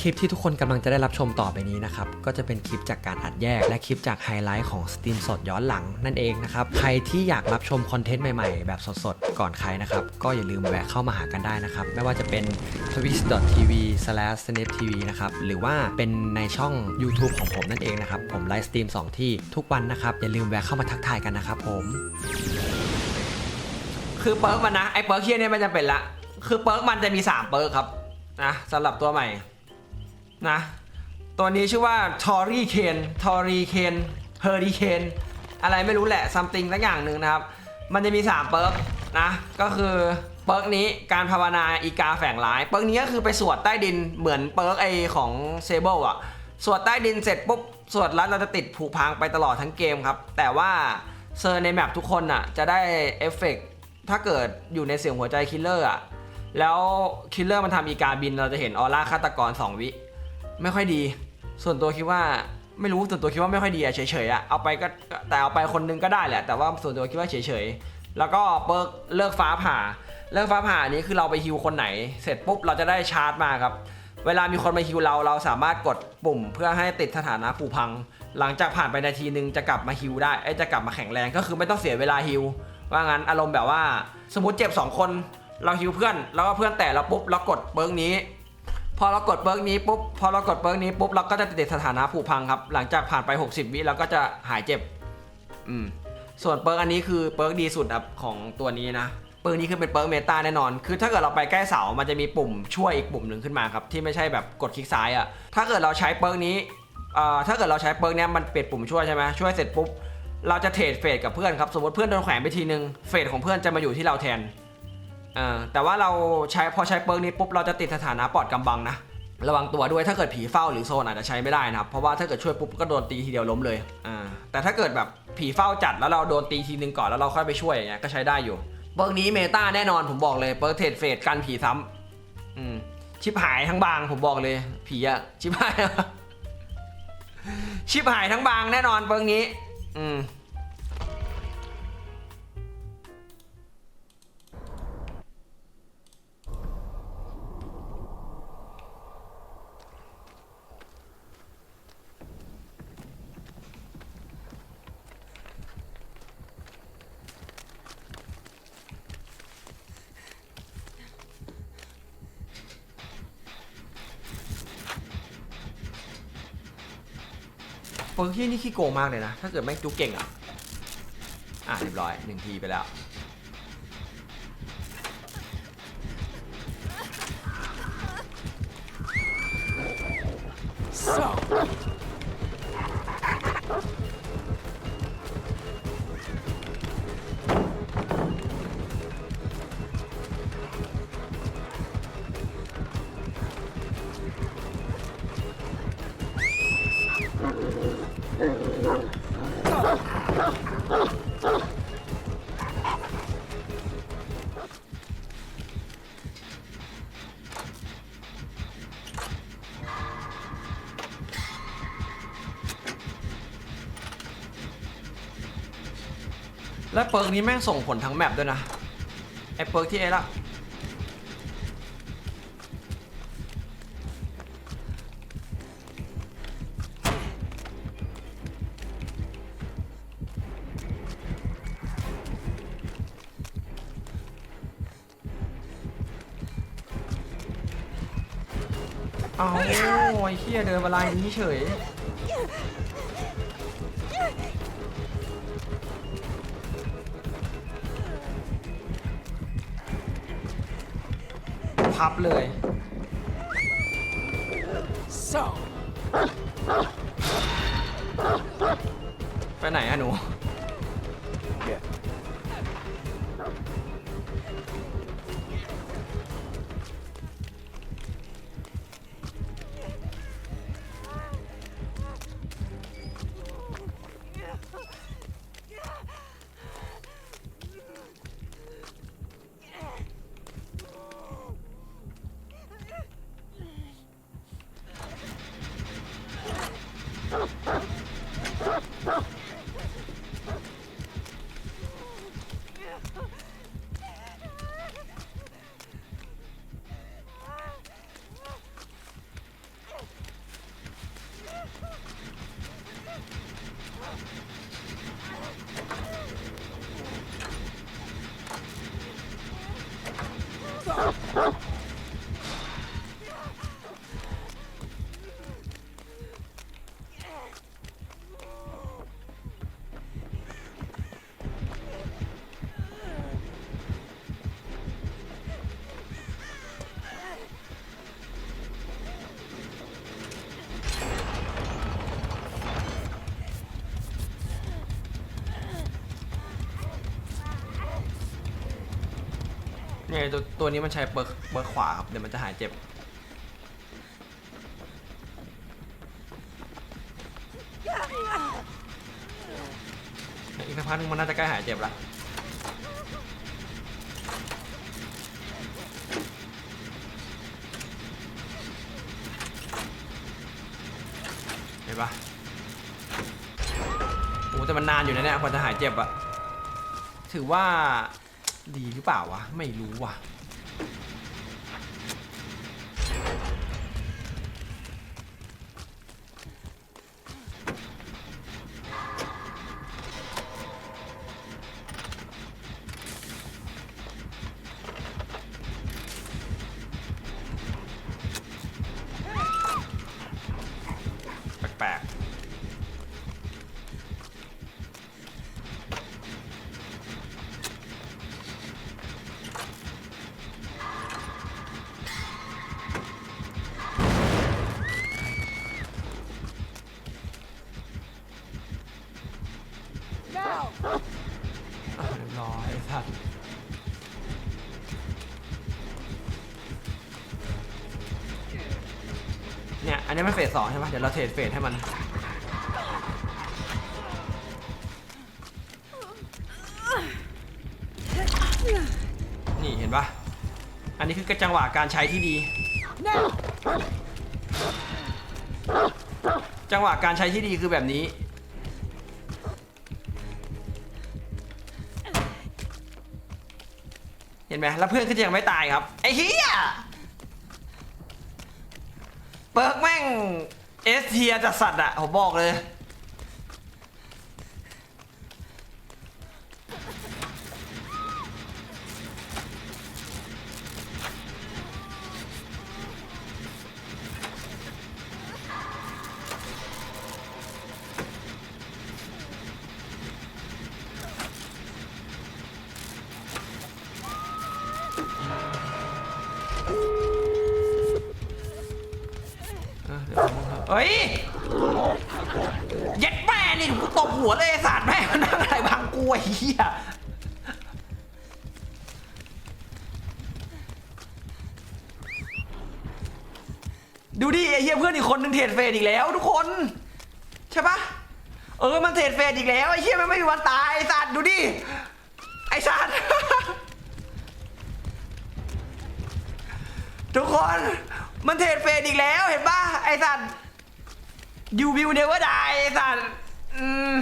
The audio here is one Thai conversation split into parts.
คลิปที่ทุกคนกำลังจะได้รับชมต่อไปนี้นะครับ ก็จะเป็นคลิปจากการอัดแยก และคลิปจากไฮไลท์ของสตรีมสดย้อนหลังนั่นเองนะครับ ใครที่อยากรับชมคอนเทนต์ใหม่ๆ แบบสดๆ ก่อนใครนะครับ ก็อย่าลืมแวะเข้ามาหากันได้นะครับ ไม่ว่าจะเป็น twitch.tv/snaptv นะครับ หรือว่าเป็นในช่อง YouTube ของผมนั่นเองนะครับ ผมไลฟ์สตรีม2 ที่ทุกวันนะครับ อย่าลืมแวะเข้ามาทักทายกันนะครับผม คือเปิร์กมันนะไอ้เปิร์กเฮียเนี่ยมันจะเป็นละ คือเปิร์กมันจะมี 3 เปิร์กครับนะสำหรับตัวใหม่ นะ ตัวนี้ชื่อว่าทอรี่เคนทอรี่เคนเฮอริเคนอะไรไม่รู้แหละซัมติงสักอย่างหนึ่งนะครับ มันจะมี 3 เปิร์กนะ ก็คือเปิร์กนี้การภาวนาอีกาแฝงร้าย เปิร์กนี้ก็คือไปสวดใต้ดินเหมือนเปิร์กไอของเซเบิลอะสวดใต้ดินเสร็จปุ๊บสวดแล้วเราจะติดผูกพังไปตลอดทั้งเกมครับ แต่ว่าเซอร์ในแมปทุกคนอะจะได้เอฟเฟกต์ถ้าเกิดอยู่ในเสียงหัวใจคิลเลอร์อะแล้วคิลเลอร์มันทำอีกาบินเราจะเห็นออร่าฆาตกร 2 วิ ไม่ค่อยดี ส่วนตัวคิดว่าไม่รู้ส่วนตัวคิดว่าไม่ค่อยดีอะเฉยๆอะเอาไปก็แต่เอาไปคนนึงก็ได้แหละแต่ว่าส่วนตัวคิดว่าเฉยๆแล้วก็เปิร์กเลิกฟ้าผ่า เลิกฟ้าผ่านี้คือเราไปฮิวคนไหน เสร็จปุ๊บเราจะได้ชาร์จมาครับ เวลามีคนมาฮิวเราเราสามารถกดปุ่ม เพื่อให้ติดสถานะผูพัง หลังจากผ่านไปนาทีนึงจะกลับมาฮิวได้ไอ้จะกลับมาแข็งแรงก็คือไม่ต้องเสียเวลาฮิวว่างั้นอารมณ์แบบว่า สมมติเจ็บ 2 คน เราฮิวเพื่อนแล้วก็เพื่อนแต่เราปุ๊บเรากดเบิร์กนี้ พอเรากดเบิร์กนี้ปุ๊บพอเรากดเบิร์กนี้ปุ๊บเราก็จะติดสถานะผูพังครับ หลังจากผ่านไป 60 วิเราก็จะหายเจ็บ อืม ส่วนเปิร์กอันนี้คือเปิร์กดีสุดครับของตัวนี้นะเปิร์กนี้คือเป็นเปิร์กเมตาแน่นอน คือถ้าเกิดเราไปใกล้เสา มันจะมีปุ่มช่วยอีกปุ่มหนึ่งขึ้นมาครับ ที่ไม่ใช่แบบกดคลิกซ้ายอะ่ะ ถ้าเกิดเราใช้เปิร์กนี้ถ้าเกิดเราใช้เปิร์กเนี้ยมันเปลี่ยนปุ่มช่วยใช่ไหมช่วยเสร็จปุ๊บ เราจะเทรดเฟดกับเพื่อนครับ สมมติเพื่อนโดนแขวนไปทีนึง เฟดของเพื่อนจะมาอยู่ที่เราแทน อ่าแต่ว่าเราใช้พอใช้เปิร์กนี้ปุ๊บเราจะติดสถานะปลอดกำบังนะ ระวังตัวด้วยถ้าเกิดผีเฝ้าหรือโซนอาจจะใช้ไม่ได้นะครับ เพราะว่าถ้าเกิดช่วยปุ๊บก็โดนตีทีเดียวล้มเลยอ่าแต่ถ้าเกิดแบบผีเฝ้าจัดแล้วเราโดนตีทีนึงก่อนแล้วเราค่อยไปช่วยอย่างเงี้ยก็ใช้ได้อยู่ เปิร์กนี้เมตาแน่นอนผมบอกเลยเปิร์กเทรดเฟดกันผีซ้ำอืมชิบหายทั้งบางผมบอกเลย ผีอะชิบหาย ชิบหายทั้งบางแน่นอนเปิร์กนี้ อืม เปิร์กที่นี่ขี้โกงมากเลยนะ ถ้าเกิดแม่งจุกเก่งอะ อะเรียบร้อยหนึ่งทีไปแล้ว แล้วเปิร์กนี้แม่งส่งผลทั้งแมปด้วยนะ ไอเปิร์กที่เอละ เอาไอ้เฮียเดินมาลายนี้เฉยพับเลย So, ไปไหนอะหนู yeah. เ Ha ha ha! เนี่ยตัวตัวนี้มันใช้เบิร์กเบิร์กขวาครับ เดี๋ยวมันจะหายเจ็บ อีกสักพักนึงมันน่าจะใกล้หายเจ็บละเห็นปะโอ้แต่มันนานอยู่นะเนี่ยกว่าจะหายเจ็บอะถือว่า ดีหรือเปล่าวะ ไม่รู้ว่ะ ให้มันเฟสสองใช่ปะเดี๋ยวเราเทรดเฟสให้มัน นี่เห็นปะอันนี้คือจังหวะการใช้ที่ดี จังหวะการใช้ที่ดีคือแบบนี้ เห็นไหมแล้วเพื่อนก็ยังไม่ตายครับ ไอ้เฮีย เปิร์กแม่งเอสเทียจัดสัตว์อะผมบอกเลย เฮ้ยเย็ดแม่นี่กูตบหัวเลยไอ้สาดแม่มันนั่งอะไรบางกูไอ้เหี้ยดูดิไอ้เหี้ยเพื่อนอีกคนนึงเทรดเฟสอีกแล้วทุกคน ใช่ปะเออมันเทรดเฟสอีกแล้วไอ้เหี้ยมันไม่มีวันตายไอ้สัตว์ดูดิไอ้สัตว์ ทุกคนมันเทรดเฟสอีกแล้วเห็นปะไอ้สัตว์ ยูวิวเนเวอร์ไดไอสัตว์อืม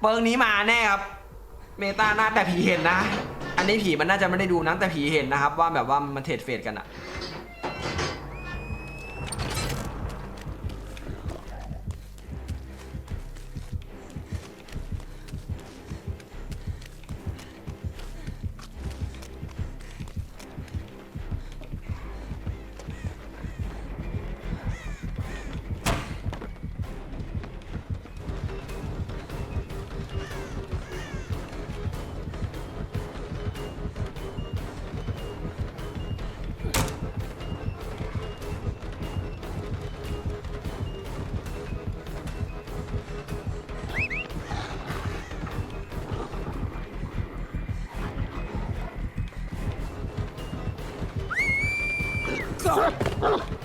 เปิงนี้มาแน่ครับ เมตาหน้าแต่ผีเห็นนะ อันนี้ผีมันน่าจะไม่ได้ดูนะแต่ผีเห็นนะครับ ว่าแบบว่ามันเทรดเฟดกันอะ 起来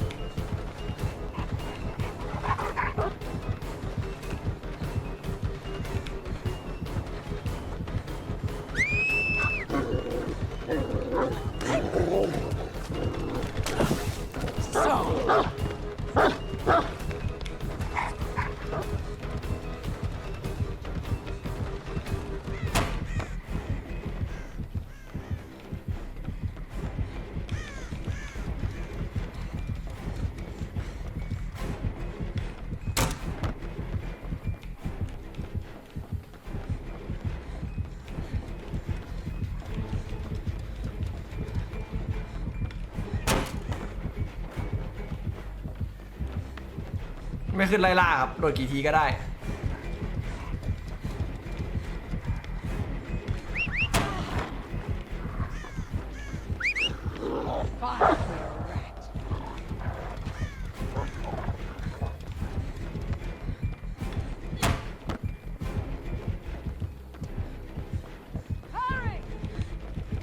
ไม่ขึ้นไล่ล่าครับ โดดกี่ทีก็ได้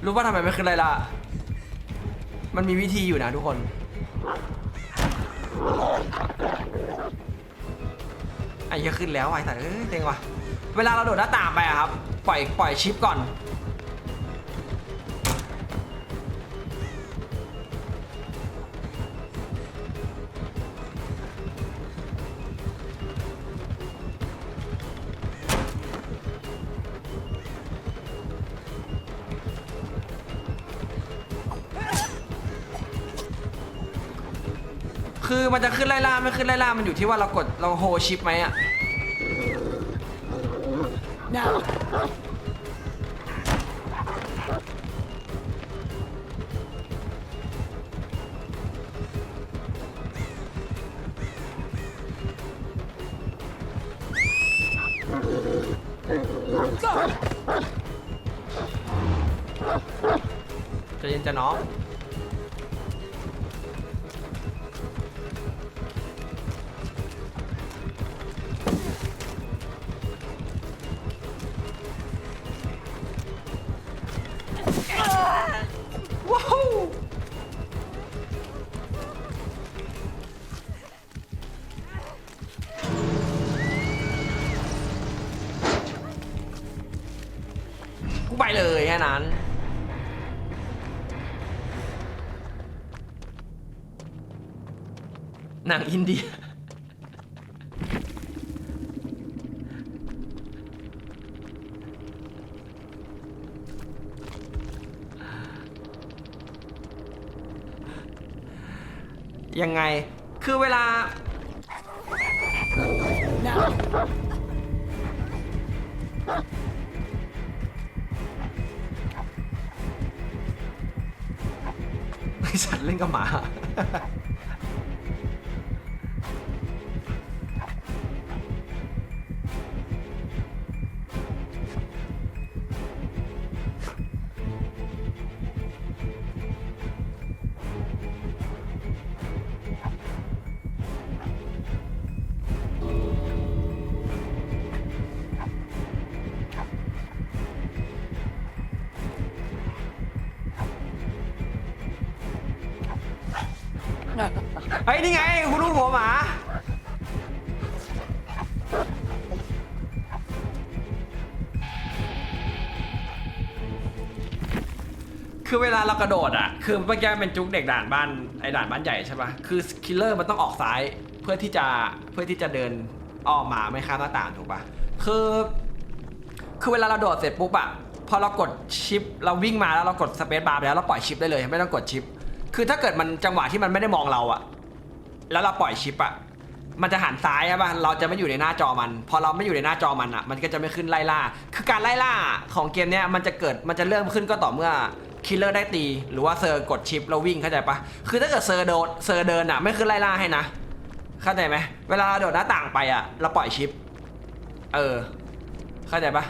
รู้ว่าทำไมไม่ขึ้นไล่ล่า มันมีวิธีอยู่นะทุกคน อ้เหี้ยขึ้นแล้วไอ้สัตว์เอ้ยเต็งว่ะเวลาเราโดดหน้าต่างไปอะครับ ปล่อยปล่อยชิปก่อนคือมันจะขึ้นไล่ล่าไม่ขึ้นไล่ล่ามันอยู่ที่ว่าเรากดเราโฮชิปไหมอะ Now. ใจะเย็นจะน้อง หนังอินเดีย ยังไง คือเวลา ไอสัตว์เล่นกับหมา เฮ้ยนี่ไงคุณลูกหัวหมาคือเวลาเรากระโดดอะ คือเมื่อกี้เป็นจุกเด็กด่านบ้านไอ้ด่านบ้านใหญ่ใช่ปะคือคิลเลอร์มันต้องออกซ้ายเพื่อที่จะเพื่อที่จะเดินอ้อมมาไม่ข้ามหน้าต่างถูกปะคือ คือเวลาเราโดดเสร็จปุ๊บอะพอเรากดชิปเราวิ่งมาแล้วเรากดสเปซบาร์ไปแล้วเราปล่อยชิปได้เลย ไม่ต้องกดชิป คือถ้าเกิดมันจังหวะที่มันไม่ได้มองเราอะแล้วเราปล่อยชิปอะมันจะหันซ้ายใช่ปะเราจะไม่อยู่ในหน้าจอมัน พอเราไม่อยู่ในหน้าจอมันอะมันก็จะไม่ขึ้นไล่ล่า คือการไล่ล่าของเกมเนี้ยมันจะเกิดมันจะเริ่มขึ้นก็ต่อเมื่อคิลเลอร์ได้ตี หรือว่าเซอร์กดชิปแล้ววิ่งเข้าใจปะคือถ้าเกิดเซอร์โดดเซอร์เดินอะไม่ขึ้นไล่ล่าให้นะเข้าใจไหมเวลาเราโดดหน้าต่างไปอะเราปล่อยชิป เออ เข้าใจปะ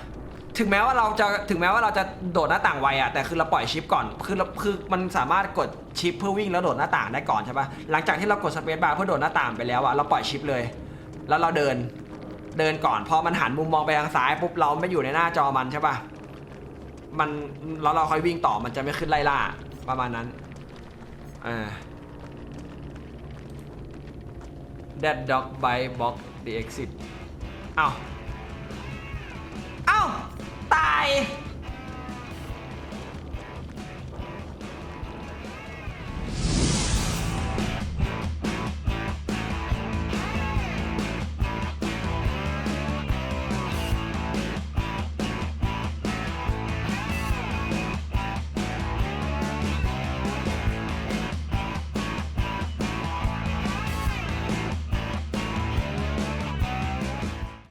ถึงแม้ว่าเราจะถึงแม้ว่าเราจะโดดหน้าต่างไวอะแต่คือเราปล่อยชิปก่อนคือเราคือมันสามารถกดชิปเพื่อวิ่งแล้วโดดหน้าต่างได้ก่อนใช่ปะหลังจากที่เรากดสเปซบาร์เพื่อโดดหน้าต่างไปแล้วอะเราปล่อยชิปเลย แล้วเราเดินเดินก่อนพอมันหันมุมมองไปทางซ้ายปุ๊บเราไม่อยู่ในหน้าจอมันใช่ปะมันแล้วเราค่อยวิ่งต่อมันจะไม่ขึ้นไล่ล่าประมาณนั้นอ่า That dog bite block the exit เอ้าเ